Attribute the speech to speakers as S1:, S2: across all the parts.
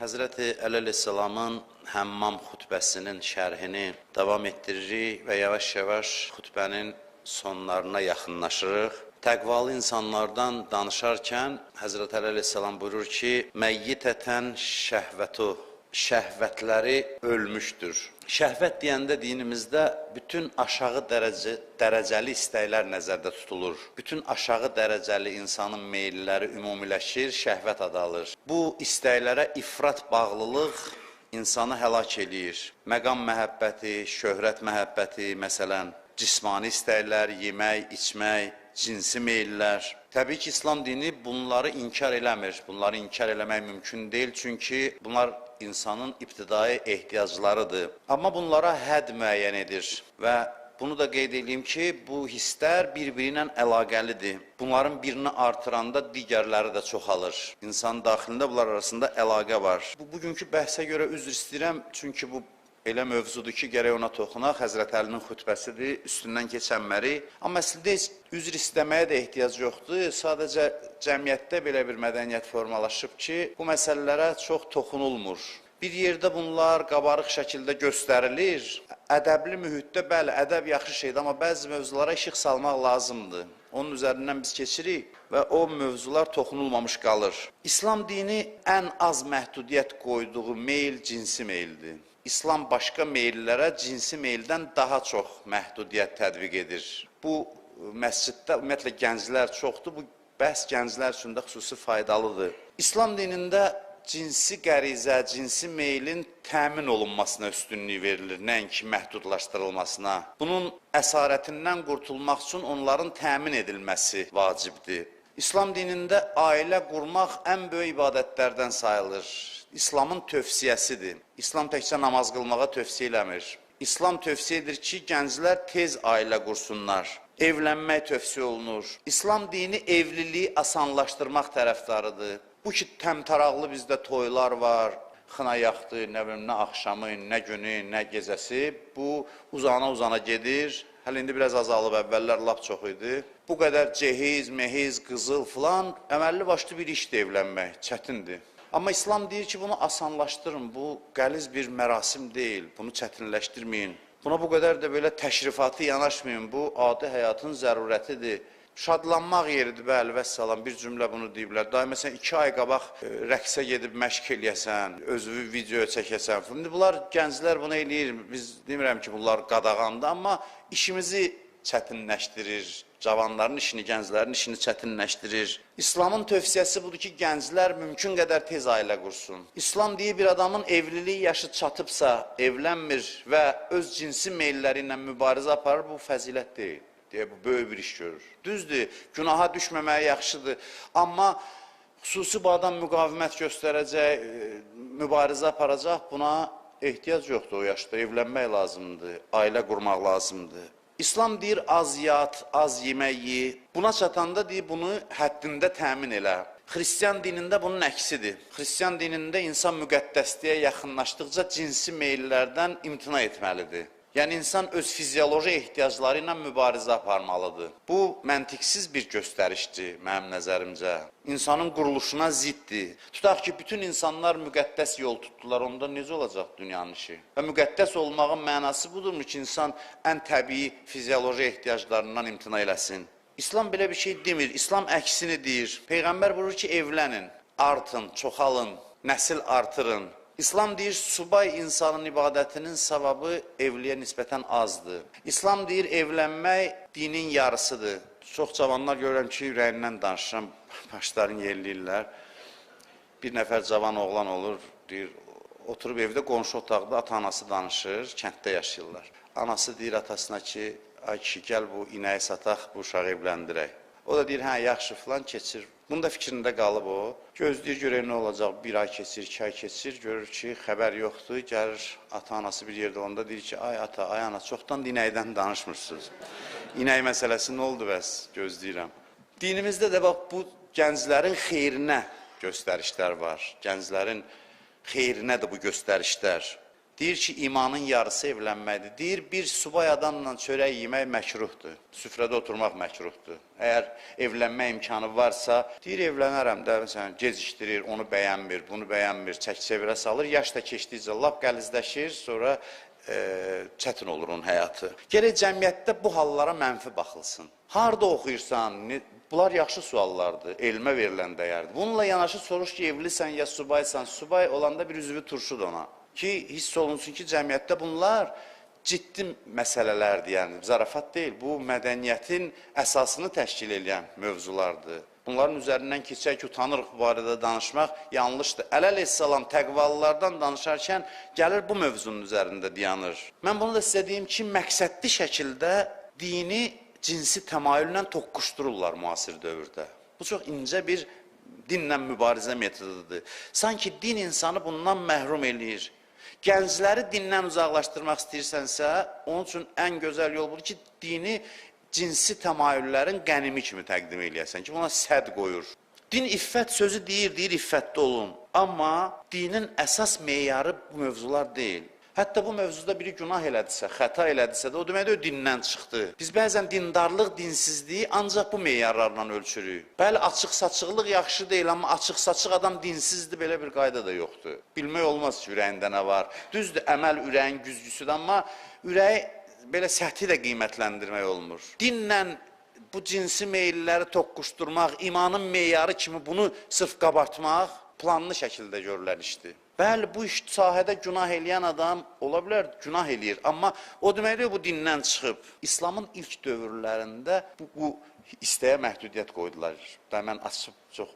S1: Həzrəti əleyhissalamın Həmmam xutbəsinin şərhini davam etdiririk və yavaş-yavaş xutbənin sonlarına yaxınlaşırıq. Təqvalı insanlardan danışarkən Həzrət əleyhissalam buyurur ki: "Məyyitətən şəhvətu" şəhvətləri ölmüşdür. Şəhvət deyəndə dinimizdə bütün aşağı dərəcə dərəcəli istəklər nəzərdə tutulur. Bütün aşağı dərəcəli insanın meylləri ümumiləşir, şəhvət adı alır. Bu istəklərə ifrat bağlılıq insanı həlak eləyir. Məqam məhəbbəti, şöhrət məhəbbəti, məsələn, cismani istəklər, yemək, içmək, cinsi meyllər. Təbii ki, İslam dini bunları inkar eləmir. Bunları inkar eləmək mümkün deyil, çünki bunlar insanın ibtidai ehtiyaclarıdır. Amma bunlara hədd müəyyən edir və bunu da qeyd edeyim ki, bu hisslər bir-biri ilə əlaqəlidir. Bunların birini artıranda digərləri də çoxalır. İnsanın daxilində bunlar arasında əlaqə var. Bu bugünkü bəhsə görə üzr istəyirəm, çünki bu elə mövzudur ki, gərək ona toxunaq. Həzrət Əlinin xutbəsidir, üstündən keçənməri. Amma əslində heç üzr istəməyə də ehtiyac yoxdur. Sadəcə cəmiyyətdə belə bir mədəniyyət formalaşıb ki, bu məsələlərə çox toxunulmur. Bir yerdə bunlar qabarıq şəkildə göstərilir. Ədəbli mühitdə bəli, ədəb yaxşı şeydir, amma bəzi mövzulara işıq salmaq lazımdır. Onun üzərindən biz keçirik və o mövzular toxunulmamış qalır. İslam dini ən az məhdudiyyət qoyduğu meyl cinsi meyldir. İslam başqa meyllərə cinsi meyldən daha çox məhdudiyyət tətbiq edir. Bu məsciddə ümumiyyətlə gənclər çoxdur. Bu bəhs gənclər üçün də xüsusi faydalıdır. İslam dinində cinsi qərizə, cinsi meylin təmin olunmasına üstünlük verilir, nəinki məhdudlaşdırılmasına. Bunun əsarətindən qurtulmaq üçün onların təmin edilməsi vacibdir. İslam dinində ailə qurmaq ən böyük ibadətlərdən sayılır. İslamın tövsiyəsidir. İslam təkcə namaz qılmağa tövsiyə eləmir. İslam tövsiyə edir ki, gənclər tez ailə qursunlar. Evlənmək tövsiyə olunur. İslam dini evliliyi asanlaşdırmaq tərəfdarıdır. Bu ki, təmtaraqlı bizdə toylar var, xına yaxdı, nə bilim, nə axşamı, nə günü, nə gecəsi. Bu uzana-uzana gedir. Hələ indi biraz azalıb, əvvəllər lap çox idi. Bu qədər cehiz, mehiz, qızıl filan əməlli başlı bir işdir evlənmək, çətindir. Amma İslam deyir ki, bunu asanlaşdırın. Bu qəliz bir mərasim deyil. Bunu çətinləşdirməyin. Buna bu qədər də belə təşrifatı yanaşmayın. Bu adi həyatın zərurətidir. Şadlanmaq yeridir, bəli, vəssalam, bir cümlə bunu deyiblər. Daha məsələn, iki ay qabaq e, rəqsə gedib məşq eləyəsən, özünü video çəkəsən. İndi bunlar, gənclər bunu eləyir. Biz demirəm ki, bunlar qadağandır, amma işimizi çətinləşdirir. Cavanların işini, gənclərin işini çətinləşdirir. İslamın tövsiyəsi budur ki, gənclər mümkün qədər tez ailə qursun. İslam deyir bir adamın evlilik yaşı çatıbsa, evlənmir və öz cinsi meylləri ilə mübarizə aparır, bu fəzilət deyil deyə bu böyük bir iş görür. Düzdür, günaha düşməməyə yaxşıdır, amma xüsusi bu adam müqavimət göstərəcək, e, mübarizə aparacaq, buna ehtiyac yoxdur o yaşda. Evlənmək lazımdır, ailə qurmaq lazımdır. İslam deyir az yat, az yemək ye. Buna çatanda deyir bunu həddində təmin elə. Xristian dinində bunun əksidir. Xristian dinində insan müqəddəsliyə yaxınlaşdıqca cinsi meyllərdən imtina etməlidir. Yəni insan öz fizioloji ehtiyacları ilə mübarizə aparmalıdır. Bu məntiqsiz bir göstərişdir mənim nəzərimcə. İnsanın quruluşuna ziddir. Tutaq ki, bütün insanlar müqəddəs yol tutdular, onda necə olacaq dünyanın işi? Və müqəddəs olmağın mənası budurmu ki, insan ən təbii fizioloji ehtiyaclarından imtina eləsin? İslam belə bir şey demir. İslam əksini deyir. Peyğəmbər buyurur ki, evlənin, artın, çoxalın, nəsil artırın. İslam deyir, subay insanın ibadətinin savabı evliyə nisbətən azdır. İslam deyir, evlənmək dinin yarısıdır. Çox cavanlar görürəm ki, ürəyindən danışıram, başlarını yerləyirlər. Bir nəfər cavan oğlan olur, deyir, oturub evdə qonşu otaqda ata-anası danışır, kənddə yaşayırlar. Anası deyir atasına ki, ay kişi, gəl bu inəyi sataq, bu uşağı evləndirək. O da deyir, hə, yaxşı filan keçir. Bunda fikrində qalıb o. Gözləyir görək nə olacaq. Bir ay keçir, iki ay keçir, görür ki, xəbər yoxdur. Gəlir ata-anası bir yerdə onda deyir ki, ay ata, ay ana, çoxdan inəkdən danışmırsınız. İnək məsələsi nə oldu bəs? Gözləyirəm. Dinimizdə də bax bu gənclərin xeyrinə göstərişlər var. Gənclərin xeyrinədir bu göstərişlər. Deyir ki, imanın yarısı evlənməkdir. Deyir, bir subay adamla çörək yemək məkruhdur. Süfrədə oturmaq məkruhdur. Əgər evlənmə imkanı varsa, deyir, evlənərəm də, məsələn, gecikdirir, onu bəyənmir, bunu bəyənmir, çək-çevirə salır. Yaş da keçdikcə lap qəlizləşir, sonra e, çətin olur onun həyatı. Gərək cəmiyyətdə bu hallara mənfi baxılsın. Harda oxuyursan, bunlar yaxşı suallardır, elmə verilən dəyərdir. Bununla yanaşı soruş ki, evlisən ya subaysan, subay olanda bir üzvü turşud ona. Ki hiss olunsun ki, cəmiyyətdə bunlar ciddi məsələlərdir, yəni zarafat deyil. Bu mədəniyyətin əsasını təşkil edən mövzulardır. Bunların üzərindən keçək ki, utanırıq bu barədə danışmaq yanlışdır. Ələleyhissalam təqvalılardan danışarkən gəlir bu mövzunun üzərində dayanır. Mən bunu da sizə deyim ki, məqsədli şəkildə dini cinsi təmayüllə toqquşdururlar müasir dövrdə. Bu çox incə bir dinlə mübarizə metodudur. Sanki din insanı bundan məhrum eləyir. Gəncləri dindən uzaqlaşdırmaq istəyirsənsə, onun üçün ən gözəl yol budur ki, dini cinsi təmayüllərin qənimi kimi təqdim eləyəsən ki, buna səd qoyur. Din iffət sözü deyir, deyir iffətli olun. Amma dinin əsas meyarı bu mövzular deyil. Hətta bu mövzuda biri günah elədisə, xəta elədisə də o deməkdir o dindən çıxdı. Biz bəzən dindarlıq, dinsizliyi ancaq bu meyarlarla ölçürük. Bəli, açıq-saçıqlıq yaxşı deyil, amma açıq-saçıq adam dinsizdir, belə bir qayda da yoxdur. Bilmək olmaz ki, ürəyində nə var. Düzdür, əməl ürəyin güzgüsüdür, amma ürəyi belə səthi də qiymətləndirmək olmur. Dinlə bu cinsi meylləri toqquşdurmaq, imanın meyarı kimi bunu sırf qabartmaq planlı şəkildə görülən işdir. Bəli, bu iş sahədə günah eləyən adam ola bilər, günah eləyir, amma o deməkdir bu dindən çıxıb. İslamın ilk dövrlərində bu, bu istəyə məhdudiyyət qoydular. Və mən açıb çox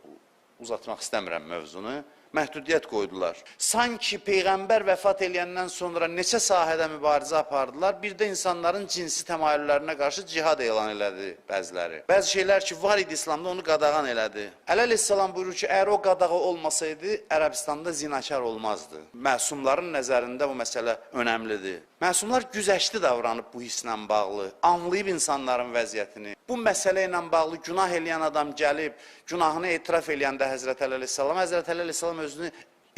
S1: uzatmaq istəmirəm mövzunu. Məhdudiyyət qoydular. Sanki peyğəmbər vəfat eləyəndən sonra neçə sahədə mübarizə apardılar, bir də insanların cinsi təmayüllərinə qarşı cihad elan elədi bəziləri. Bəzi şeylər ki, var idi İslamda onu qadağan elədi. Əleyhissalam buyurur ki, əgər o qadağı olmasaydı, Ərəbistanda zinakar olmazdı. Məsumların nəzərində bu məsələ önəmlidir. Məsumlar güzəşli davranıb bu hisslə bağlı, anlayıb insanların vəziyyətini. Bu məsələ ilə bağlı günah eləyən adam gəlib, günahını etiraf eləyəndə Həzrət Əli əleyhissalam, Həzrət Əli əleyhissalam özünü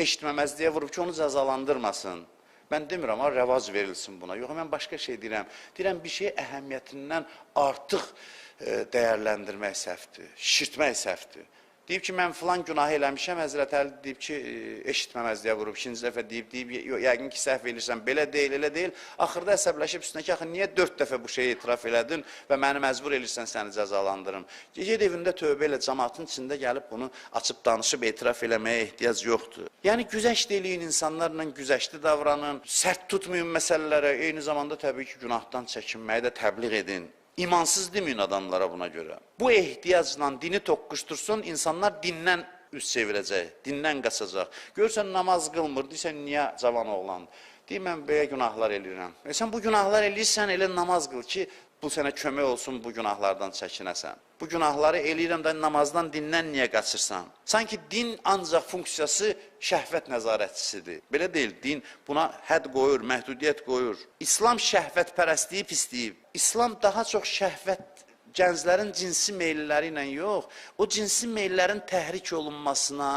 S1: eşitməməzliyə vurub ki, onu cəzalandırmasın. Mən demirəm, ha, rəvac verilsin buna. Yox, mən başqa şey deyirəm. Deyirəm, bir şey əhəmiyyətindən artıq e, dəyərləndirmək səhvdir, şişirtmək səhvdir. Deyib ki, mən filan günah eləmişəm, Həzrət Əli deyib ki, e, eşitməməzliyə vurub, ikinci dəfə deyib, deyib, yəqin ki, səhv elirsən, belə deyil, elə deyil. Axırda əsəbləşib üstünə ki, axı niyə dörd dəfə bu şeyi etiraf elədin və məni məcbur elirsən səni cəzalandırım. Gecə evində tövbə elə cəmaatın içində gəlib bunu açıb danışıb etiraf eləməyə ehtiyac yoxdur. Yəni güzəşt eləyin insanlarla güzəştli davranın, sərt tutmayın məsələlərə, eyni zamanda təbii ki, günahdan çəkinməyi də təbliğ edin. İmansız deməyin adamlara buna görə. Bu ehtiyacla dini toqquşdursun, insanlar dindən üz çevirəcək, dindən qaçacaq. Görsən namaz qılmır, deyirsən niyə cavan oğlan? Deyir mən belə günahlar eləyirəm. E sən bu günahlar eləyirsən, elə namaz qıl ki, bu sənə kömək olsun bu günahlardan çəkinəsən. Bu günahları eləyirəm də namazdan, dindən niyə qaçırsan? Sanki din ancaq funksiyası şəhvət nəzarətçisidir. Belə deyil, din buna hədd qoyur, məhdudiyyət qoyur. İslam şəhvətpərəstliyi pisləyib. İslam daha çox şəhvət gənclərin cinsi meylləri ilə yox, o cinsi meyllərin təhrik olunmasına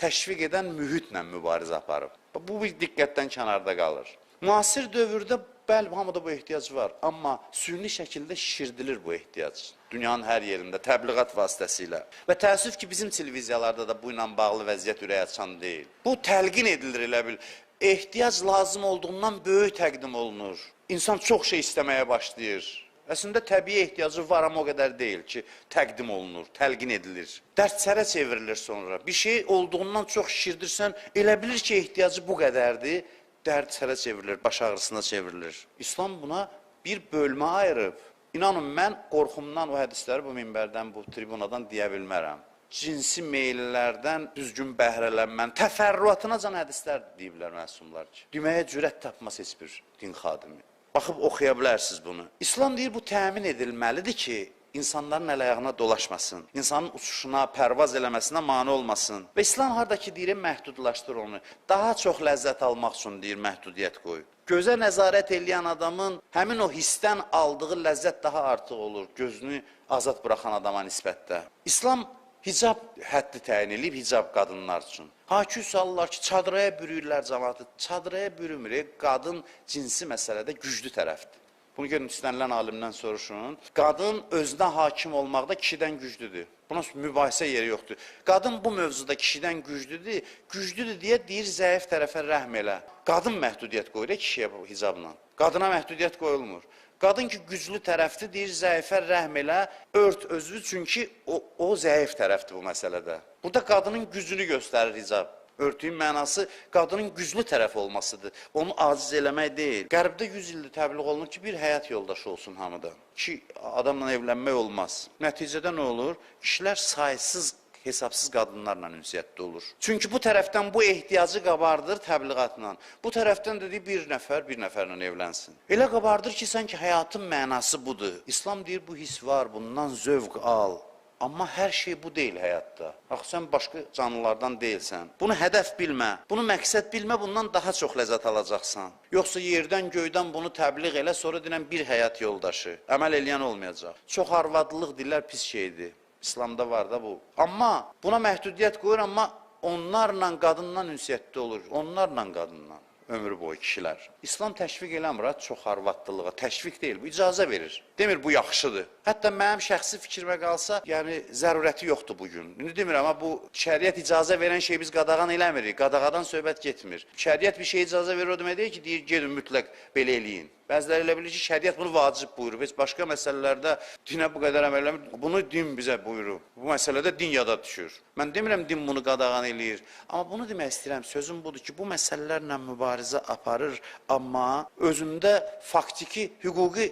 S1: təşviq edən mühitlə mübarizə aparıb. Bu bir diqqətdən kənarda qalır. Müasir dövrdə bəli, hamıda bu ehtiyac var, amma süni şəkildə şişirdilir bu ehtiyac. Dünyanın hər yerində təbliğat vasitəsilə. Və təəssüf ki, bizim televiziyalarda da bu ilə bağlı vəziyyət ürək açan deyil. Bu təlqin edilir elə bil. Ehtiyac lazım olduğundan böyük təqdim olunur. İnsan çox şey istəməyə başlayır. Əslində təbii ehtiyacı var, amma o qədər deyil ki, təqdim olunur, təlqin edilir. Dərd-sərə çevrilir sonra. Bir şey olduğundan çox şişirdirsən, elə bilir ki, ehtiyacı bu qədərdir, dərd-sərə çevrilir, baş ağrısına çevrilir. İslam buna bir bölmə ayırıb. İnanın, mən qorxumdan o hədisləri bu minbərdən, bu tribunadan deyə bilmərəm. Cinsi meyllərdən düzgün bəhrələnmən, təfərrüatına can hədislər deyiblər məsumlar ki. Deməyə cürət tapmaz heç bir din xadimi. Baxıb oxuya bilərsiniz bunu. İslam deyir, bu təmin edilməlidir ki, insanların əl ayağına dolaşmasın, insanın uçuşuna, pərvaz eləməsinə mane olmasın. Və İslam hardakı deyir, məhdudlaşdır onu. Daha çox ləzzət almaq üçün deyir, məhdudiyyət qoy. Gözə nəzarət eləyən adamın həmin o hissdən aldığı ləzzət daha artıq olur, gözünü azad buraxan adama nisbətdə. İslam Hicab həddi təyin edib hicab qadınlar üçün. Hakü sallar ki, çadıraya bürüyürlər cəmaatı. Çadıraya bürümür. e, Qadın cinsi məsələdə güclü tərəfdir. Bunu görün istənilən alimdən soruşun. Qadın özünə hakim olmaqda kişidən güclüdür. Buna mübahisə yeri yoxdur. Qadın bu mövzuda kişidən güclüdür. Güclüdür deyə deyir zəif tərəfə rəhm elə. Qadın məhdudiyyət qoyur kişiyə bu hicabla. Qadına məhdudiyyət qoyulmur. Qadın ki güclü tərəfdir, deyir zəifə rəhm elə, ört özü çünki o, o zəif tərəfdir bu məsələdə. Burada qadının gücünü göstərir hicab. Örtüyün mənası qadının güclü tərəf olmasıdır. Onu aciz eləmək deyil. Qərbdə 100 ildir təbliğ olunur ki, bir həyat yoldaşı olsun hamıdan. Ki adamla evlənmək olmaz. Nəticədə nə olur? Kişilər saysız hesabsız qadınlarla ünsiyyətdə olur. Çünki bu tərəfdən bu ehtiyacı qabardır təbliğatla. Bu tərəfdən də deyir bir nəfər bir nəfərlə evlənsin. Elə qabardır ki, sanki həyatın mənası budur. İslam deyir bu his var, bundan zövq al. Amma hər şey bu deyil həyatda. Axı sən başqa canlılardan deyilsən. Bunu hədəf bilmə, bunu məqsəd bilmə, bundan daha çox ləzzət alacaqsan. Yoxsa yerdən göydən bunu təbliğ elə, sonra denən bir həyat yoldaşı. Əməl eləyən olmayacaq. Çox arvadlıq dillər pis şeydir. İslamda var da bu. Amma buna məhdudiyyət qoyur, amma onlarla qadından ünsiyyətdə olur. Onlarla qadından ömrü boyu kişilər. İslam təşviq eləmir çox arvadlılığa. Təşviq deyil, bu icazə verir. Demir bu yaxşıdır. Hətta mənim şəxsi fikrimə qalsa, yəni zərurəti yoxdur bu gün. İndi demirəm amma bu şəriət icazə verən şey biz qadağan eləmirik. Qadağadan söhbət getmir. Şəriət bir şey icazə verir o demək deyil ki, deyir gedin mütləq belə eləyin. Bəziləri elə bilir ki, şəriət bunu vacib buyurub. Heç başqa məsələlərdə dinə bu qədər əməl eləmir. Bunu din bizə buyurub. Bu məsələdə din yada düşür. Mən demirəm din bunu qadağan eləyir. Amma bunu demək istəyirəm, sözüm budur ki, bu məsələlərlə mübarizə aparır, amma özündə faktiki hüquqi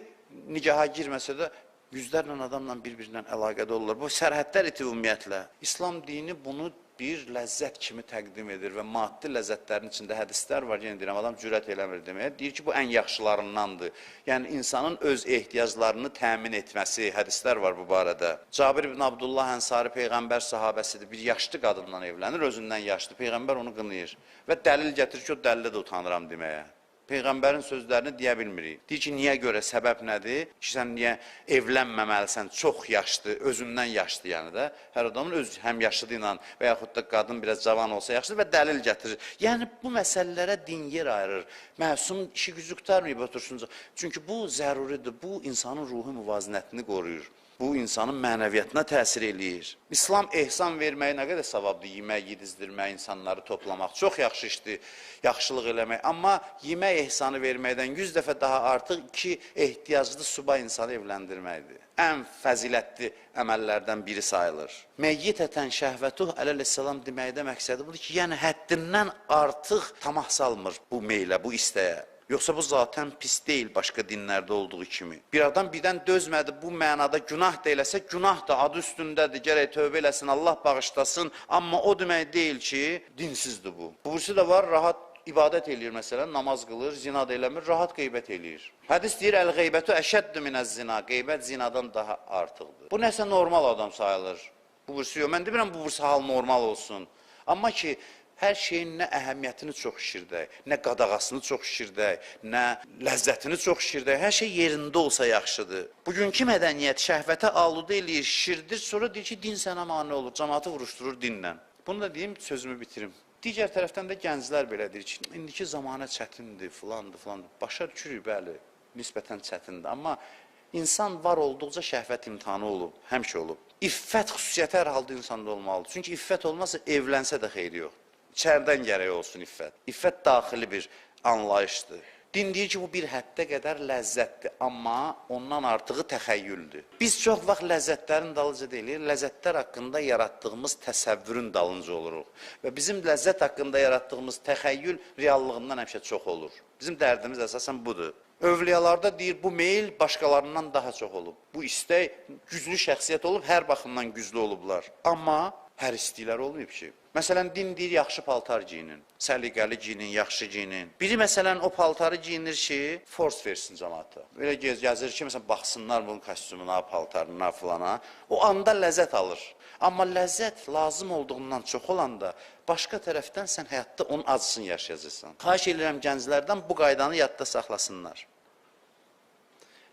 S1: nigaha girməsə də yüzlərlə adamla bir-birinə əlaqədə olurlar. Bu sərhədlər iti ümumiyyətlə. İslam dini bunu bir ləzzət kimi təqdim edir və maddi ləzzətlərin içində hədislər var, yenə deyirəm, adam cürət eləmir deməyə. Deyir ki, bu ən yaxşılarındandır. Yəni insanın öz ehtiyaclarını təmin etməsi, hədislər var bu barədə. Cabir ibn Abdullah Ənsari peyğəmbər sahabəsidir. Bir yaşlı qadınla evlənir, özündən yaşlı. Peyğəmbər onu qınayır və dəlil gətirir ki, o dəlildə də utanıram deməyə. Peyğəmbərin sözlərini deyə bilmirik. Deyir ki, niyə görə, səbəb nədir? Ki, sən niyə evlənməməlisən, çox yaşlı, özündən yaşlı yəni də. Hər adamın öz həm yaşlıdı ilə və yaxud da qadın biraz cavan olsa yaxşıdır və dəlil gətirir. Yəni, bu məsələlərə din yer ayırır. Məsum işi gücü qutarmayıb otursunca. Çünki bu zəruridir, bu insanın ruhi müvazinətini qoruyur. Bu insanın mənəviyyatına təsir eləyir. İslam ehsan verməyi nə qədər savabdır? Yemək yedizdirmək, insanları toplamaq çox yaxşı işdir, yaxşılıq eləmək. Amma yemək ehsanı verməkdən 100 dəfə daha artıq iki ehtiyaclı subay insanı evləndirməkdir. Ən fəzilətli əməllərdən biri sayılır. Məyyitətən şəhvətuh əleyhissalam deməkdə məqsədi budur ki, yəni həddindən artıq tamah salmır bu meylə, bu istəyə. Yoxsa bu zaten pis deyil başqa dinlərdə olduğu kimi. Bir adam birdən dözmədi, bu mənada günah da eləsə, günah da adı üstündədir, gərək tövbə eləsin, Allah bağışlasın. Amma o demək deyil ki, dinsizdir bu. Bu birisi də var, rahat ibadət eləyir məsələn, namaz qılır, zina da eləmir, rahat qeybət eləyir. Hədis deyir, əl-qeybətu əşəddü minəz-zina, qeybət zinadan daha artıqdır. Bu nəsə normal adam sayılır. Bu birisi yox, mən demirəm bu birisi hal normal olsun. Amma ki, hər şeyin nə əhəmiyyətini çox şişirdək, nə qadağasını çox şişirdək, nə ləzzətini çox şişirdək, hər şey yerində olsa yaxşıdır. Bugünkü mədəniyyət şəhvətə aludə eləyir, şişirdir, sonra deyir ki, din sənə mane olur, cəmaatı vuruşdurur dinlə. Bunu da deyim, sözümü bitirim. Digər tərəfdən də gənclər belə deyir ki, indiki zamanə çətindir, filandır, filandır. Başa düşürük, bəli, nisbətən çətindir, amma insan var olduqca şəhvət imtahanı olub, həmişə olub. İffət xüsusiyyəti hər halda insanda olmalıdır. Çünki iffət olmasa evlənsə də xeyri yox. İçəridən gərək olsun iffət. İffət daxili bir anlayışdır. Din deyir ki, bu bir həddə qədər ləzzətdir, amma ondan artığı təxəyyüldür. Biz çox vaxt ləzzətlərin dalınca deyilir, ləzzətlər haqqında yaratdığımız təsəvvürün dalınca oluruq. Və bizim ləzzət haqqında yaratdığımız təxəyyül reallığından həmişə çox olur. Bizim dərdimiz əsasən budur. Övliyalarda deyir, bu meyil başqalarından daha çox olub. Bu istək güclü şəxsiyyət olub, hər baxımdan güclü olublar. Amma hər istəklər olmayıb ki. Məsələn, din deyir, yaxşı paltar geyinin, səliqəli geyinin, yaxşı geyinin. Biri məsələn o paltarı geyinir ki, force versin cəmaata. Belə gez gəzir ki, məsələn, baxsınlar bunun kostyumuna, paltarına, filana. O anda ləzzət alır. Amma ləzzət lazım olduğundan çox olanda başqa tərəfdən sən həyatda onun acısını yaşayacaqsan. Xahiş edirəm gənclərdən bu qaydanı yadda saxlasınlar.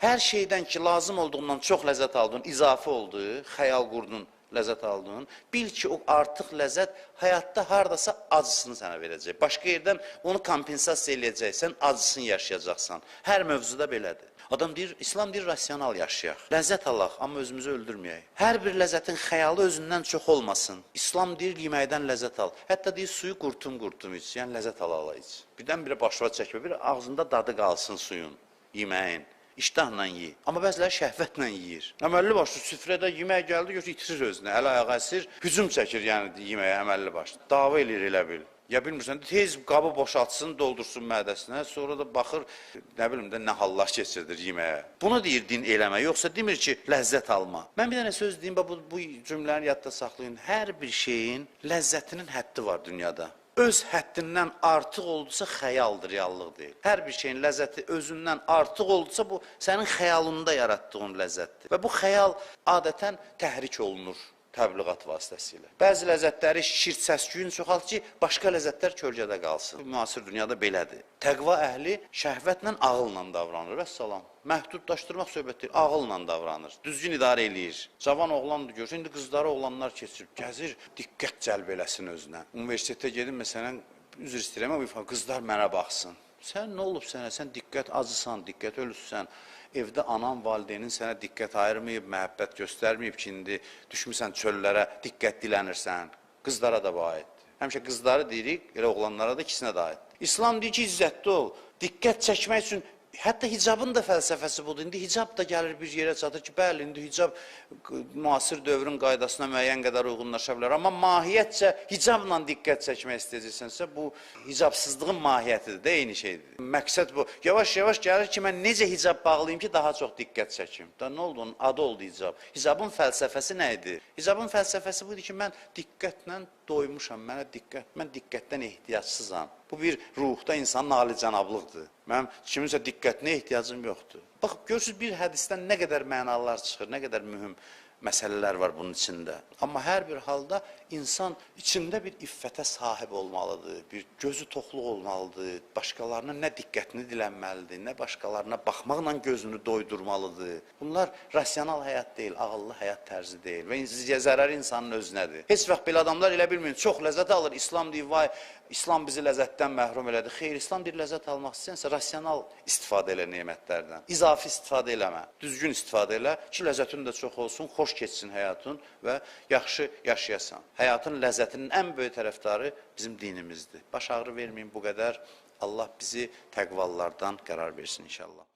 S1: Hər şeydən ki, lazım olduğundan çox ləzzət aldın, izafə oldu, xəyal qurdun, ləzzət aldın, bil ki, o artıq ləzzət həyatda hardasa acısını sənə verəcək. Başqa yerdən onu kompensasiya eləyəcəksən, acısını yaşayacaqsan. Hər mövzuda belədir. Adam deyir, İslam deyir, rasional yaşayaq. Ləzzət alaq, amma özümüzü öldürməyək. Hər bir ləzzətin xəyalı özündən çox olmasın. İslam deyir, yeməkdən ləzzət al. Hətta deyir, suyu qurtum-qurtum iç, yəni ləzzət ala-ala iç. Birdən-birə başına çəkmə, bir ağzında dadı qalsın suyun, yeməyin. İştahla yeyi. Amma bəziləri şəhvətlə yeyir. Əməlli başlı süfrədə yemək gəldi, gör itirir özünü. Əl ayağı əsir, hücum çəkir yəni yeməyə əməlli başlı. Dava eləyir elə bil. Ya bilmirsən, tez qabı boşaltsın, doldursun mədəsinə, sonra da baxır, nə bilim də nə hallar keçirdir yeməyə. Bunu deyir din eləmə, yoxsa demir ki, ləzzət alma. Mən bir dənə söz deyim, bu, bu cümləni yadda saxlayın. Hər bir şeyin ləzzətinin həddi var dünyada. Öz həddindən artıq oldusa xəyaldır, reallıq deyil. Hər bir şeyin ləzzəti özündən artıq oldusa bu sənin xəyalında yaratdığın ləzzətdir. Və bu xəyal adətən təhrik olunur təbliğat vasitəsilə. Bəzi ləzzətləri şirt səs-küyün çoxalt ki, başqa ləzzətlər kölgədə qalsın. Müasir dünyada belədir. Təqva əhli şəhvətlə, ağılla davranır. Vəssalam. Məhdudlaşdırmaq söhbət deyil, ağılla davranır. Düzgün idarə eləyir. Cavan oğlan da görür. İndi qızları oğlanlar keçir, gəzir, diqqət cəlb eləsin özünə. Universitetə gedin məsələn, üzr istəyirəm, qızlar mənə baxsın. Sən nə olub sənə? Sən diqqət acısan, diqqət ölüssən. Evdə anan, valideynin sənə diqqət ayırmayıb, məhəbbət göstərməyib ki, indi düşmüsən çöllərə, diqqət dilənirsən. Qızlara da bu aiddir. Həmişə qızları deyirik, elə oğlanlara da ikisinə də aiddir. İslam deyir ki, izzətli ol. Diqqət çəkmək üçün Hətta hicabın da fəlsəfəsi budur. İndi hicab da gəlir bir yerə çatır ki, bəli, indi hicab müasir dövrün qaydasına müəyyən qədər uyğunlaşa bilər. Amma mahiyyətcə hicabla diqqət çəkmək istəyəcəksənsə, bu hicabsızlığın mahiyyətidir də, eyni şeydir. Məqsəd bu. Yavaş-yavaş gəlir ki, mən necə hicab bağlayım ki, daha çox diqqət çəkim. Da nə oldu? Onun adı oldu hicab. Hicabın fəlsəfəsi nə idi? Hicabın fəlsəfəsi budur ki, mən diqqətlə doymuşam, mənə diqqət, mən diqqətdən ehtiyacsızam. Bu bir ruhda insanın alicənablıqdır. Mənim kiminsə diqqətinə ehtiyacım yoxdur. Bax, görürsüz bir hədisdən nə qədər mənalar çıxır, nə qədər mühüm məsələlər var bunun içində. Amma hər bir halda insan içində bir iffətə sahib olmalıdır, bir gözü toxluq olmalıdır, başqalarına nə diqqətini dilənməlidir, nə başqalarına baxmaqla gözünü doydurmalıdır. Bunlar rasional həyat deyil, ağıllı həyat tərzi deyil və zərər insanın özünədir. Heç vaxt belə adamlar elə bilməyin, çox ləzzət alır, İslam deyir, vay, İslam bizi ləzzətdən məhrum elədi. Xeyr, İslam deyir, ləzzət almaq istəyirsə, rasional istifadə elə nemətlərdən. İzafi istifadə eləmə, düzgün istifadə elə ki, ləzzətin də çox olsun, xoş keçsin həyatın və yaxşı yaşayasan. Həyatın ləzzətinin ən böyük tərəfdarı bizim dinimizdir. Baş ağrı verməyin bu qədər. Allah bizi təqvallardan qərar versin inşallah.